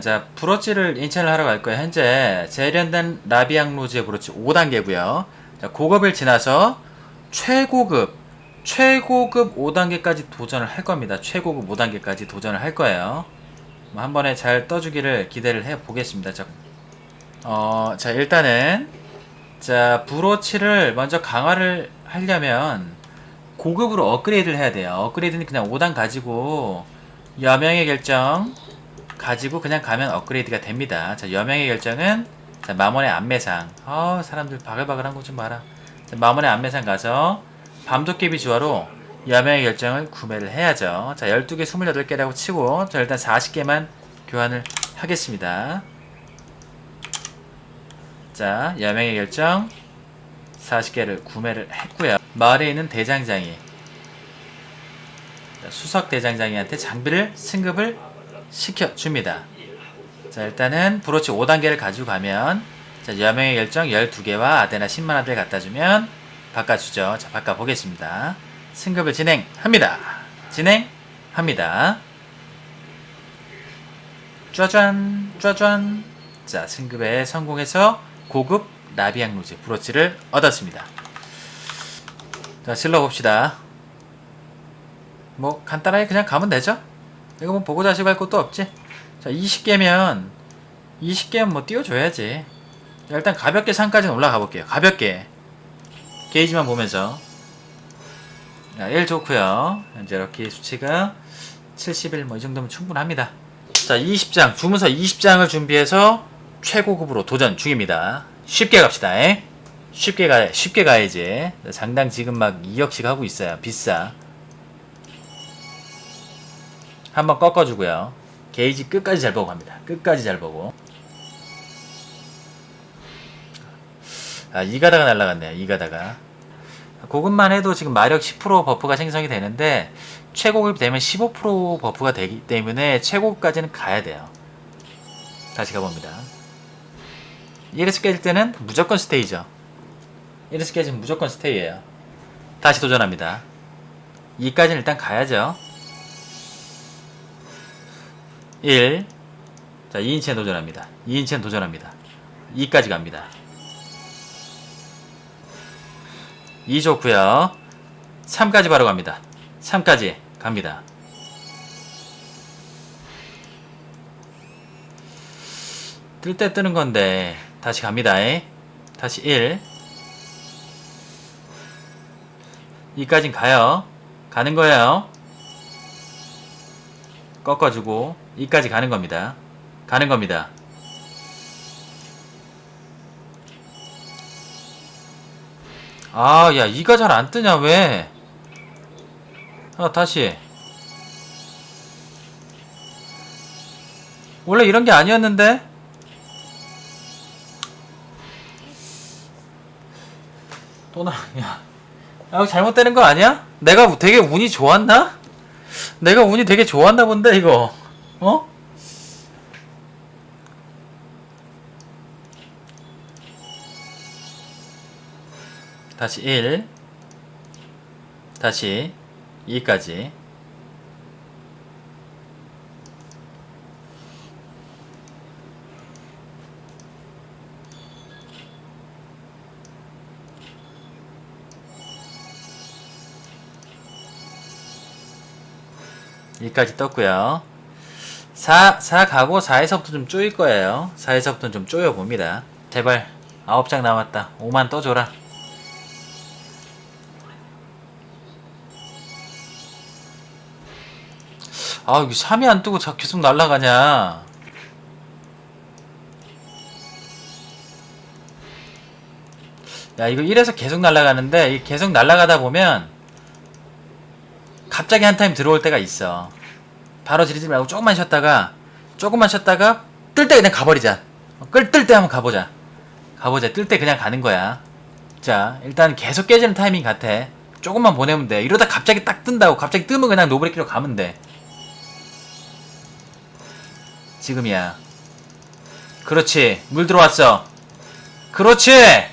자, 브로치를 인천을 하러 갈 거예요. 현재 재련된 라비앙 로즈의 브로치 5단계고요. 자, 고급을 지나서 최고급, 최고급 5단계까지 도전을 할 겁니다. 최고급 5단계까지 도전을 할 거예요. 뭐 한 번에 잘 떠주기를 기대를 해 보겠습니다. 자, 어, 자, 일단은, 자, 브로치를 먼저 강화를 하려면 고급으로 업그레이드를 해야 돼요. 업그레이드는 그냥 5단 가지고 여명의 결정, 가지고 그냥 가면 업그레이드가 됩니다. 자, 여명의 결정은 자, 마몬의 안매상. 어, 사람들 바글바글한 거 좀 봐라. 자, 마몬의 안매상 가서 밤도깨비 주화로 여명의 결정을 구매를 해야죠. 자, 12개, 28개라고 치고 자, 일단 40개만 교환을 하겠습니다. 자, 여명의 결정 40개를 구매를 했고요. 마을에 있는 대장장이 자, 수석 대장장이한테 장비를 승급을 시켜줍니다. 자 일단은 브로치 5단계를 가지고 가면 자 여명의 결정 12개와 아데나 10만원들 갖다주면 바꿔주죠. 자 바꿔보겠습니다. 승급을 진행합니다. 진행합니다. 짜잔 짜잔 자 승급에 성공해서 고급 라비앙 로즈 브로치를 얻었습니다. 자 실러봅시다. 뭐 간단하게 그냥 가면 되죠? 이거 뭐 보고 자시고 할 것도 없지. 자, 20개면 20개면 뭐 띄워줘야지. 자, 일단 가볍게 산까지는 올라가 볼게요. 가볍게 게이지만 보면서. 자, 1 좋고요. 현재 이렇게 수치가 71 뭐 이 정도면 충분합니다. 자, 20장 주문서 20장을 준비해서 최고급으로 도전 중입니다. 쉽게 갑시다. 에? 쉽게 가 쉽게 가야지. 장당 지금 막 2억씩 하고 있어요. 비싸. 한번 꺾어주고요. 게이지 끝까지 잘 보고 갑니다. 끝까지 잘 보고. 아, 이 가다가 날라갔네요. 이 가다가. 그것만 해도 지금 마력 10% 버프가 생성이 되는데 최고급 되면 15% 버프가 되기 때문에 최고급까지는 가야 돼요. 다시 가봅니다. 1에서 깨질 때는 무조건 스테이죠. 1에서 깨지면 무조건 스테이예요. 다시 도전합니다. 2까지는 일단 가야죠. 1. 자, 2인치에 도전합니다. 2인치에 도전합니다. 2까지 갑니다. 2 좋고요. 3까지 바로 갑니다. 3까지 갑니다. 뜰 때 뜨는 건데 다시 갑니다. 에. 다시 1. 2까진 가요. 가는 거예요. 꺾어주고 2까지 가는 겁니다. 가는 겁니다. 아, 야, 2가 잘 안 뜨냐, 왜? 아, 다시. 원래 이런 게 아니었는데? 또 나, 야. 아, 잘못되는 거 아니야? 내가 되게 운이 좋았나? 내가 운이 되게 좋았나 본데, 이거. 어? 다시 1 다시 2까지 여기까지 떴고요 4, 4 가고 4에서부터 좀 쪼일 거예요 4에서부터 좀 쪼여 봅니다 제발 9장 남았다 5만 떠줘라 아, 이게 3이 안 뜨고 자 계속 날아가냐. 야, 이거 1에서 계속 날아가는데, 이 계속 날아가다 보면, 갑자기 한 타임 들어올 때가 있어. 바로 지르지 말고 조금만 쉬었다가, 조금만 쉬었다가, 뜰 때 그냥 가버리자. 끌, 뜰 때 한번 가보자. 가보자. 뜰 때 그냥 가는 거야. 자, 일단 계속 깨지는 타이밍 같아. 조금만 보내면 돼. 이러다 갑자기 딱 뜬다고. 갑자기 뜨면 그냥 노브레키로 가면 돼. 지금이야. 그렇지. 물 들어왔어. 그렇지.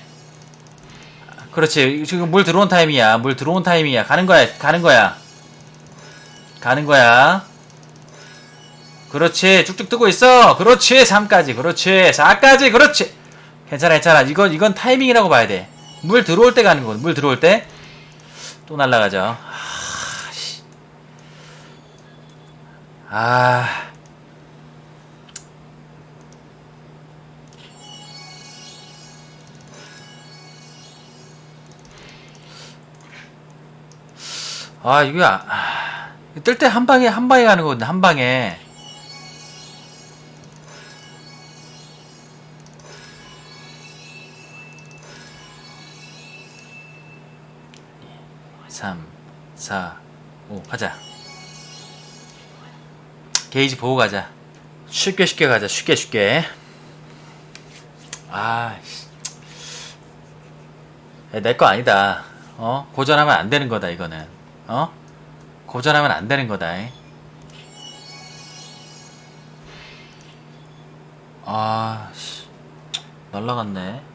그렇지. 지금 물 들어온 타임이야. 물 들어온 타임이야. 가는 거야. 가는 거야. 가는 거야. 그렇지. 쭉쭉 뜨고 있어. 그렇지. 3까지. 그렇지. 4까지. 그렇지. 괜찮아 괜찮아. 이건 이건 타이밍이라고 봐야 돼 물 들어올 때 가는 거물 들어올 때. 또 날라가죠. 아, 씨. 아 아, 아, 뜰때 한 방에, 한 방에 가는 거거든, 한 방에. 삼, 사, 오, 가자. 게이지 보고 가자. 쉽게 쉽게 가자, 쉽게 쉽게. 아, 씨. 내거 아니다. 어? 고전하면 안 되는 거다, 이거는. 어? 고전하면 안 되는 거다. 이. 아, 씨. 날라갔네.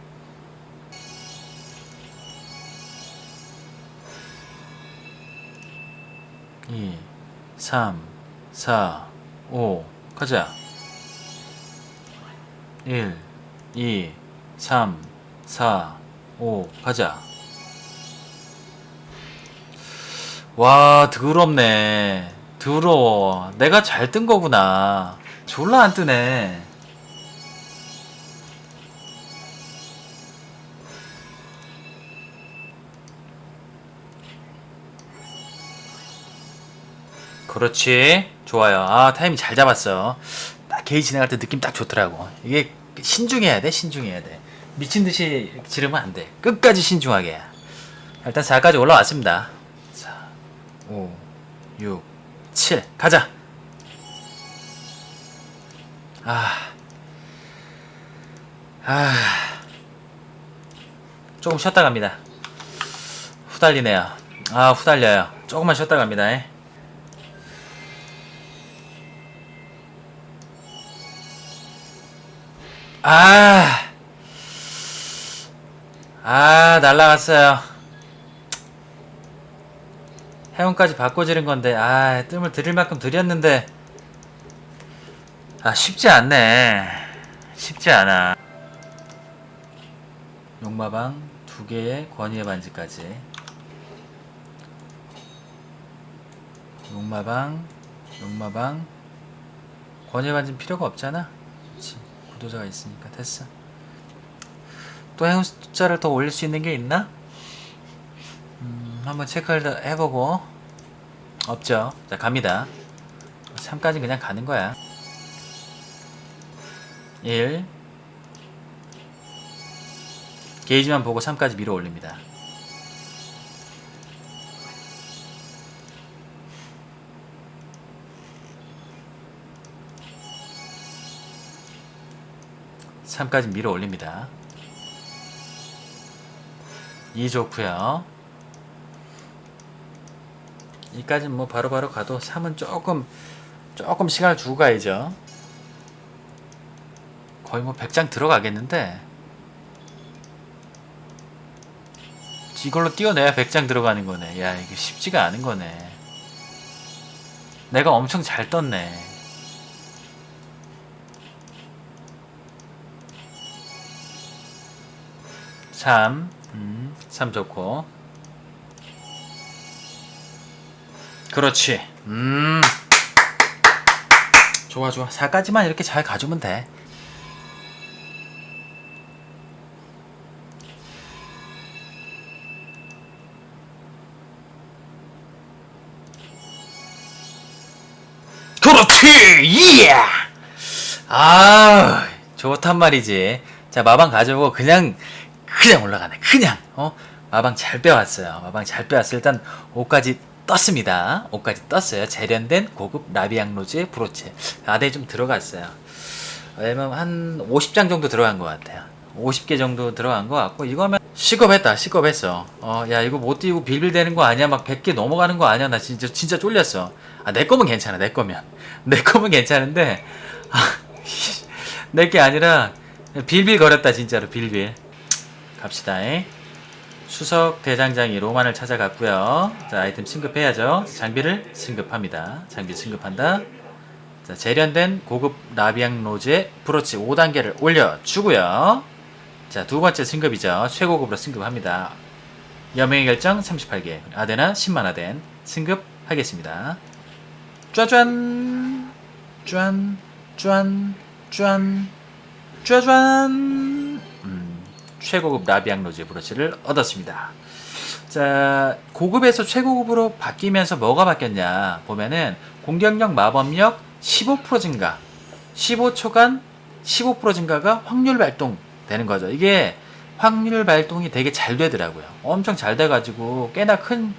이, 삼, 사, 오, 가자. 일, 이, 삼, 사, 오, 가자. 와 더럽네 더러워 내가 잘 뜬 거구나 졸라 안 뜨네 그렇지 좋아요 아 타이밍 잘 잡았어 딱 게이 지나갈 때 느낌 딱 좋더라고 이게 신중해야 돼 신중해야 돼 미친 듯이 지르면 안 돼 끝까지 신중하게 일단 4까지 올라왔습니다 5, 6, 7. 가자. 아. 아. 조금 쉬었다 갑니다. 후달리네요. 아, 후달려요. 조금만 쉬었다 갑니다. 에. 아. 아, 날라갔어요. 해운까지 바꿔 지른 건데 아 뜸을 들일 만큼 들였는데. 아 쉽지 않네. 쉽지 않아. 용마방 두 개의 권위의 반지까지. 용마방 용마방. 권위의 반지는 필요가 없잖아 구도자가 있으니까 됐어. 또 해운 숫자를 더 올릴 수 있는 게 있나? 음, 한번 체크를 해보고. 없죠. 자 갑니다. 3까지 그냥 가는 거야. 1 게이지만 보고 3까지 밀어 올립니다 삼까지 밀어 올립니다. 2 좋고요. 2까지는 뭐 바로 바로 가도 3은 조금 조금 시간을 두고 가야죠. 거의 뭐 100장 들어가겠는데 이걸로 뛰어내야 100장 들어가는 거네. 야 이게 쉽지가 않은 거네. 내가 엄청 잘 떴네. 삼, 음, 3 좋고. 그렇지. 음. 좋아, 좋아. 4까지만 이렇게 잘 가주면 돼. 그렇지! 예! 아, 좋단 말이지. 자, 마방 가져오고 그냥 그냥 올라가네. 그냥 어 마방 잘 빼왔어요. 마방 잘 빼왔어요. 일단 5까지 떴습니다. 5까지 떴어요. 재련된 고급 라비앙 로즈의 브로체. 아대에 좀 들어갔어요. 왜냐면 한 50장 정도 들어간 것 같아요. 50개 정도 들어간 것 같고 이거면 시겁했다. 시겁했어. 어, 야 이거 못 띄우고 빌빌대는 거 아니야? 막 100개 넘어가는 거 아니야? 나 진짜 진짜 쫄렸어. 아, 내 거면 괜찮아. 내 거면 내 거면 괜찮은데 아, 내게 아니라 빌빌 거렸다 진짜로 빌빌. 갑시다. 잉. 수석 대장장이 로만을 찾아갔고요. 자 아이템 승급해야죠. 장비를 승급합니다. 장비 승급한다. 자, 재련된 고급 라비앙 로즈의 브로치 5단계를 올려주고요. 자, 두 번째 승급이죠. 최고급으로 승급합니다. 여명의 결정 38개, 아데나 10만 아덴 승급하겠습니다. 짜잔, 짠, 짠, 짠, 짜잔. 음, 최고급 라비앙 로즈 브로치를 얻었습니다. 자, 고급에서 최고급으로 바뀌면서 뭐가 바뀌었냐 보면은 공격력, 마법력 15% 증가, 15초간 15% 증가가 확률 발동 되는 거죠. 이게 확률 발동이 되게 잘 되더라고요. 엄청 잘 돼가지고 꽤나 큰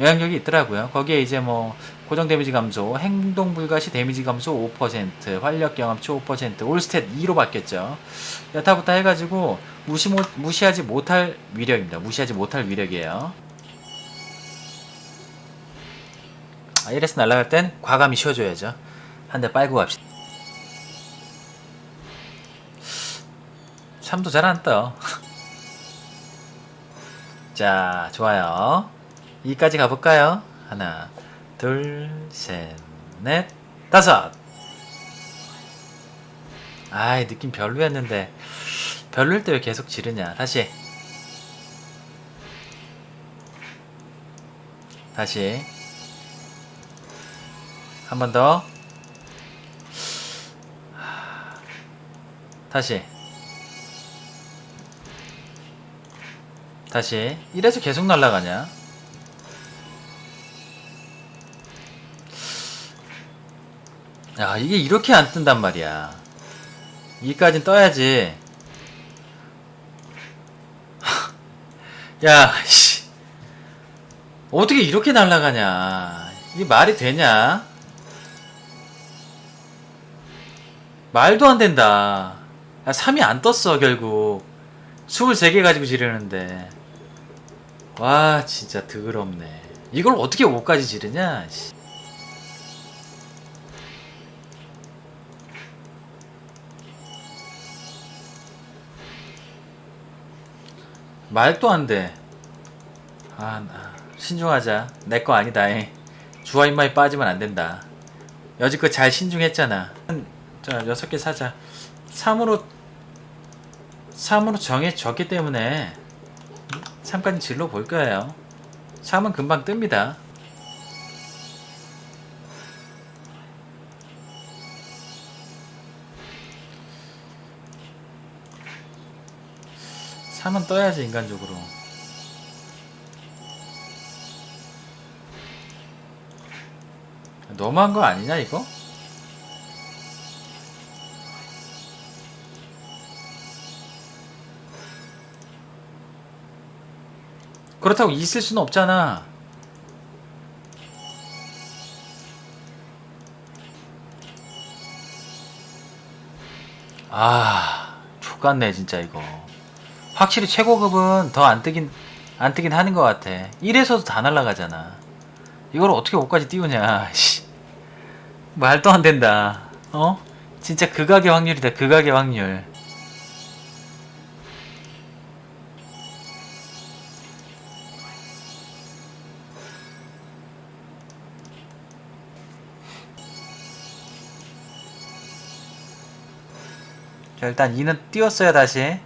영향력이 있더라고요. 거기에 이제 뭐 고정 데미지 감소, 행동 불가시 데미지 감소 5%, 활력 경험치 5%, 올스탯 2로 바뀌었죠. 여타부타 해가지고 무시 못, 무시하지 못할 위력입니다. 무시하지 못할 위력이에요. 아, 이래서 날아갈 땐 과감히 쉬어줘야죠. 한 대 빨고 갑시다. 참도 잘 안 떠. 자, 좋아요. 2까지 가볼까요? 하나, 둘, 셋, 넷, 다섯. 아이, 느낌 별로였는데. 별로일 때 왜 계속 지르냐. 다시. 다시. 한 번 더. 다시. 다시. 이래서 계속 날아가냐? 야, 이게 이렇게 안 뜬단 말이야. 이까진 떠야지. 야, 씨. 어떻게 이렇게 날아가냐. 이게 말이 되냐? 말도 안 된다. 야, 3이 안 떴어, 결국. 23개 가지고 지르는데. 와, 진짜 더럽네. 이걸 어떻게 5까지 지르냐? 씨. 말도 안 돼. 아, 나- 신중하자. 내 거 아니다. 이. 주화 인마에 빠지면 안 된다. 여지껏 잘 신중했잖아. 자, 여섯 개 사자. 3으로 3으로 정해졌기 때문에 3까지 질러 볼 거예요. 3은 금방 뜹니다. 삼은 떠야지 인간적으로. 너무한 거 아니냐 이거? 그렇다고 있을 수는 없잖아. 아 족같네 진짜 이거 확실히 최고급은 더 안 뜨긴 안 뜨긴 하는 것 같아. 1에서도 다 날라가잖아. 이걸 어떻게 5까지 띄우냐. 씨. 말도 안 된다. 어? 진짜 극악의 확률이다. 극악의 확률. 자, 일단 2는 띄웠어요 다시.